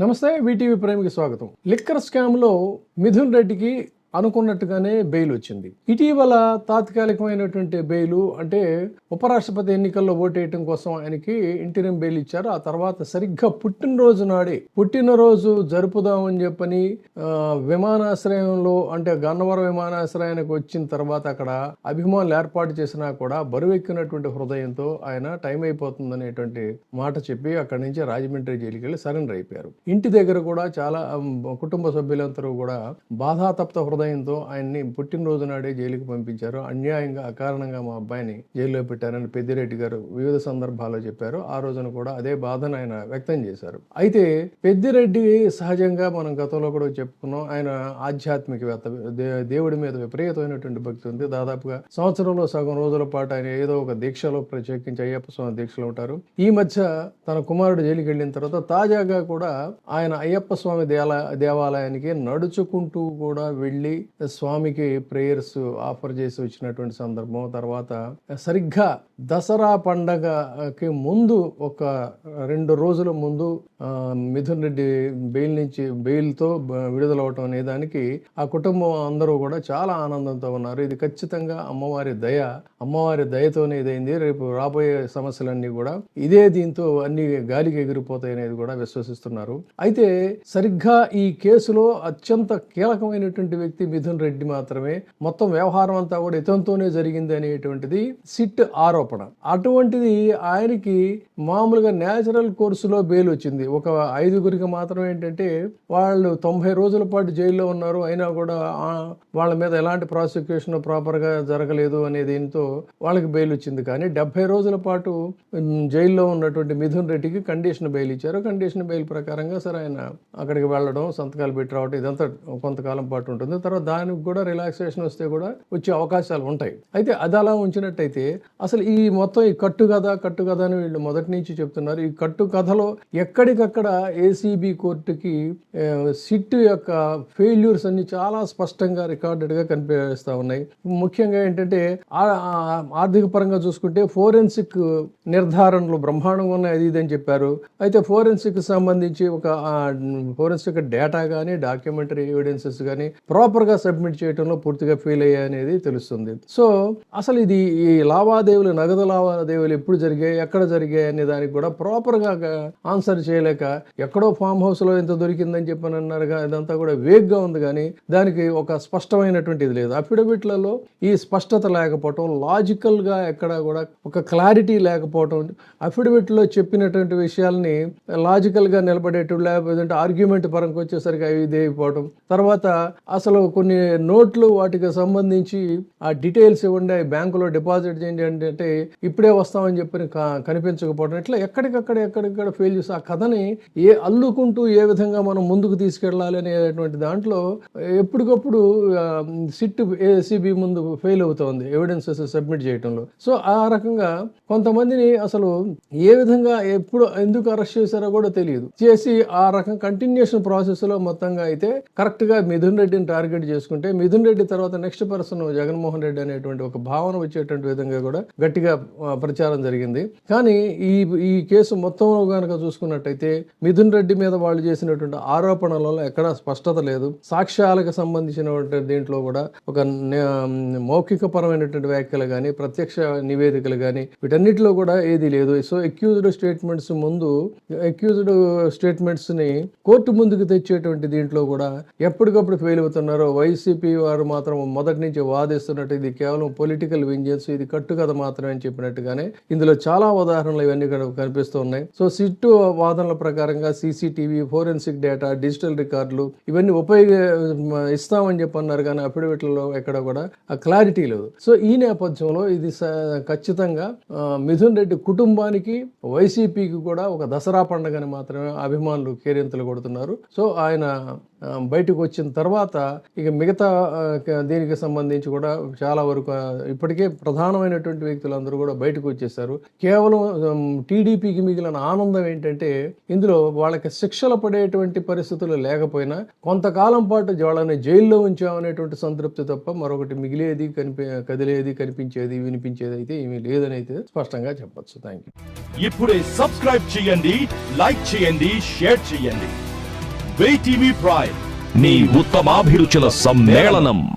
నమస్తే వీటీవీ ప్రేమికి స్వాగతం. లిక్కర్ స్కామ్లో మిథున్ రెడ్డికి అనుకున్నట్టుగానే బెయిల్ వచ్చింది. ఇటీవల తాత్కాలికమైనటువంటి బెయిలు అంటే ఉపరాష్ట్రపతి ఎన్నికల్లో ఓటేయటం కోసం ఆయనకి ఇంటిరిం బెయిల్ ఇచ్చారు. ఆ తర్వాత సరిగ్గా పుట్టినరోజు నాడే పుట్టినరోజు జరుపుదామని చెప్పని విమానాశ్రయంలో అంటే గన్నవరం విమానాశ్రయానికి వచ్చిన తర్వాత అక్కడ అభిమానులు ఏర్పాటు చేసినా కూడా బరువెక్కినటువంటి హృదయంతో ఆయన టైం అయిపోతుందనేటువంటి మాట చెప్పి అక్కడి నుంచి రాజమండ్రి జైలుకి వెళ్ళి సరెండర్ అయిపోయారు. ఇంటి దగ్గర కూడా చాలా కుటుంబ సభ్యులందరూ కూడా బాధాతప్త హృదయంతో ఆయన్ని పుట్టినరోజు నాడే జైలుకి పంపించారు. అన్యాయంగా అకారణంగా మా అబ్బాయిని జైల్లో పెట్టారని పెద్దిరెడ్డి గారు వివిధ సందర్భాల్లో చెప్పారు. ఆ రోజున కూడా అదే బాధను ఆయన వ్యక్తం చేశారు. అయితే పెద్దిరెడ్డి సహజంగా మనం గతంలో కూడా చెప్పుకున్నాం. ఆయన ఆధ్యాత్మికవేత్త దేవుడి మీద విపరీతమైనటువంటి భక్తి ఉంది. దాదాపుగా సంవత్సరంలో సగం రోజుల పాటు ఆయన ఏదో ఒక దీక్షలో ప్రత్యేకించి అయ్యప్ప స్వామి దీక్షలో ఉంటారు. ఈ మధ్య తన కుమారుడు జైలుకి వెళ్ళిన తర్వాత తాజాగా కూడా ఆయన అయ్యప్ప స్వామి దేవాలయానికి నడుచుకుంటూ కూడా వెళ్ళి స్వామికి ప్రేయర్స్ ఆఫర్ చేసి వచ్చినటువంటి సందర్భం తర్వాత సరిగ్గా దసరా పండగకి ముందు ఒక రెండు రోజుల ముందు మిథున్ రెడ్డి బెయిల్ నుంచి బెయిల్తో విడుదలవటం అనే దానికి ఆ కుటుంబం అందరూ కూడా చాలా ఆనందంతో ఉన్నారు. ఇది ఖచ్చితంగా అమ్మవారి దయ అమ్మవారి దయతోనే ఇదైంది. రేపు రాబోయే సమస్యలన్నీ కూడా ఇదే దీంతో అన్ని గాలికి ఎగిరిపోతాయి అనేది కూడా విశ్వసిస్తున్నారు. అయితే సరిగ్గా ఈ కేసులో అత్యంత కీలకమైనటువంటి వ్యక్తి మిథున్ రెడ్డి మాత్రమే. మొత్తం వ్యవహారం అంతా కూడా ఇతనితోనే జరిగింది అనేటువంటిది సిట్ ఆరోపణ. అటువంటిది ఆయనకి మామూలుగా న్యాచురల్ కోర్సులో బెయిల్ వచ్చింది. ఒక ఐదుగురికి మాత్రం ఏంటంటే వాళ్ళు తొంభై రోజుల పాటు జైల్లో ఉన్నారు. అయినా కూడా వాళ్ళ మీద ఎలాంటి ప్రాసిక్యూషన్ ప్రాపర్గా జరగలేదు అనే దీంతో వాళ్ళకి బెయిల్ వచ్చింది. కానీ డెబ్బై రోజుల పాటు జైల్లో ఉన్నటువంటి మిథున్ రెడ్డికి కండిషన్ బెయిల్ ఇచ్చారు. కండిషన్ బెయిల్ ప్రకారంగా సరే ఆయన అక్కడికి వెళ్ళడం సంతకాలు పెట్టి రావడం ఇదంతా కొంతకాలం పాటు ఉంటుంది. తర్వాత దానికి కూడా రిలాక్సేషన్ వస్తే కూడా వచ్చే అవకాశాలు ఉంటాయి. అయితే అది అలా ఉంచినట్టయితే అసలు ఈ మొత్తం ఈ కట్టు కథ కట్టు కథ అని వీళ్ళు మొదటి నుంచి చెప్తున్నారు. ఈ కట్టు కథలో ఎక్కడికక్కడ ఏసీబీ కోర్టుకి సిట్ యొక్క ఫెయిల్యూర్స్ అన్ని చాలా స్పష్టంగా రికార్డెడ్గా కనిపిస్తూ ఉన్నాయి. ముఖ్యంగా ఏంటంటే ఆర్థిక పరంగా చూసుకుంటే ఫోరెన్సిక్ నిర్ధారణలు బ్రహ్మాండంగా ఉన్నాయి అది ఇది అని చెప్పారు. అయితే ఫోరెన్సిక్ సంబంధించి ఒక ఫోరెన్సిక్ డేటా కానీ డాక్యుమెంటరీ ఎవిడెన్సెస్ కానీ ప్రాపర్ ప్రాపర్గా సబ్మిట్ చేయడంలో పూర్తిగా ఫెయిల్ అయ్యాయి అనేది తెలుస్తుంది. సో అసలు ఇది ఈ లావాదేవీలు నగదు లావాదేవీలు ఎప్పుడు జరిగాయి ఎక్కడ జరిగాయి అనే దానికి కూడా ప్రాపర్గా ఆన్సర్ చేయలేక ఎక్కడో ఫామ్ హౌస్లో ఎంత దొరికిందని చెప్పని అన్నారు ఇదంతా కూడా వేగ్గా ఉంది కానీ దానికి ఒక స్పష్టమైనటువంటి ఇది లేదు. అఫిడవిట్లలో ఈ స్పష్టత లేకపోవటం లాజికల్గా ఎక్కడ కూడా ఒక క్లారిటీ లేకపోవటం అఫిడవిట్లో చెప్పినటువంటి విషయాల్ని లాజికల్గా నిలబడేటప్పుడు లేకపోతే ఆర్గ్యుమెంట్ పరంగా వచ్చేసరికి అవి ఇది అయిపోవటం తర్వాత అసలు కొన్ని నోట్లు వాటికి సంబంధించి ఆ డీటెయిల్స్ ఇవ్వండి అవి బ్యాంకులో డిపాజిట్ చేయండి అంటే ఇప్పుడే వస్తామని చెప్పి కనిపించకపోవడం ఇట్లా ఎక్కడికక్కడ ఎక్కడికక్కడ ఫెయిల్ చేసి ఆ కథని ఏ అల్లుకుంటూ ఏ విధంగా మనం ముందుకు తీసుకెళ్ళాలి అనేటువంటి దాంట్లో ఎప్పటికప్పుడు సిట్ ఏసీబీ ముందు ఫెయిల్ అవుతోంది ఎవిడెన్సెస్ సబ్మిట్ చేయడంలో సో ఆ రకంగా కొంతమందిని అసలు ఏ విధంగా ఎప్పుడు ఎందుకు అరెస్ట్ చేశారో కూడా తెలియదు. చేసి ఆ రకం కంటిన్యూషన్ ప్రాసెస్లో మొత్తంగా అయితే కరెక్ట్గా మిథున్ రెడ్డిని టార్గెట్ చేసుకుంటే మిథున్ రెడ్డి తర్వాత నెక్స్ట్ పర్సన్ జగన్మోహన్ రెడ్డి అనేటువంటి ఒక భావన వచ్చేటువంటి విధంగా కూడా గట్టిగా ప్రచారం జరిగింది. కానీ ఈ ఈ కేసు మొత్తం కనుక చూసుకున్నట్టయితే మిథున్ రెడ్డి మీద వాళ్ళు చేసినటువంటి ఆరోపణలలో ఎక్కడా స్పష్టత లేదు. సాక్ష్యాలకు సంబంధించినటువంటి దీంట్లో కూడా ఒక మౌఖిక పరమైనటువంటి వ్యాఖ్యలు కానీ ప్రత్యక్ష నివేదికలు కానీ వీటన్నిటిలో కూడా ఏది లేదు. సో అక్యూజ్డ్ స్టేట్మెంట్స్ ముందు అక్యూజ్డ్ స్టేట్మెంట్స్ని కోర్టు ముందుకు తెచ్చేటువంటి దీంట్లో కూడా ఎప్పటికప్పుడు ఫెయిల్ అవుతున్నారు. వైసీపీ వారు మాత్రం మొదటి నుంచి వాదిస్తున్నట్టు ఇది కేవలం పొలిటికల్ వింజన్స్ ఇది కట్టుకథ మాత్రమే అని చెప్పినట్టుగానే ఇందులో చాలా ఉదాహరణలు ఇవన్నీ కూడా కనిపిస్తూ ఉన్నాయి సో సిట్టు వాదనల ప్రకారంగా సీసీటీవీ ఫోరెన్సిక్ డేటా డిజిటల్ రికార్డులు ఇవన్నీ ఉపయోగ ఇస్తామని చెప్పి అన్నారు కానీ అఫిడవిట్లలో ఎక్కడ కూడా ఆ క్లారిటీ లేదు. సో ఈ నేపథ్యంలో ఇది స- ఖచ్చితంగా మిథున్ రెడ్డి కుటుంబానికి వైసీపీకి కూడా ఒక దసరా పండుగని మాత్రమే అభిమానులు కేరింతలు కొడుతున్నారు. సో ఆయన బయటకు వచ్చిన తర్వాత ఇక మిగతా దీనికి సంబంధించి కూడా చాలా వరకు ఇప్పటికే ప్రధానమైనటువంటి వ్యక్తులందరూ కూడా బయటకు వచ్చేసారు. కేవలం టీడీపీకి మిగిలిన ఆనందం ఏంటంటే ఇందులో వాళ్ళకి శిక్షలు పడేటువంటి పరిస్థితులు లేకపోయినా కొంతకాలం పాటు వాళ్ళని జైల్లో ఉంచామనేటువంటి సంతృప్తి తప్ప మరొకటి మిగిలేది కనిపి కదిలేది కనిపించేది వినిపించేది అయితే ఏమీ లేదని అయితే స్పష్టంగా చెప్పొచ్చు. థ్యాంక్ యూ ఇప్పుడే సబ్స్క్రైబ్ చేయండి లైక్ చేయండి షేర్ చేయండి. TV Prime. నీ ఉత్తమాభిరుచుల సమ్మేళనం.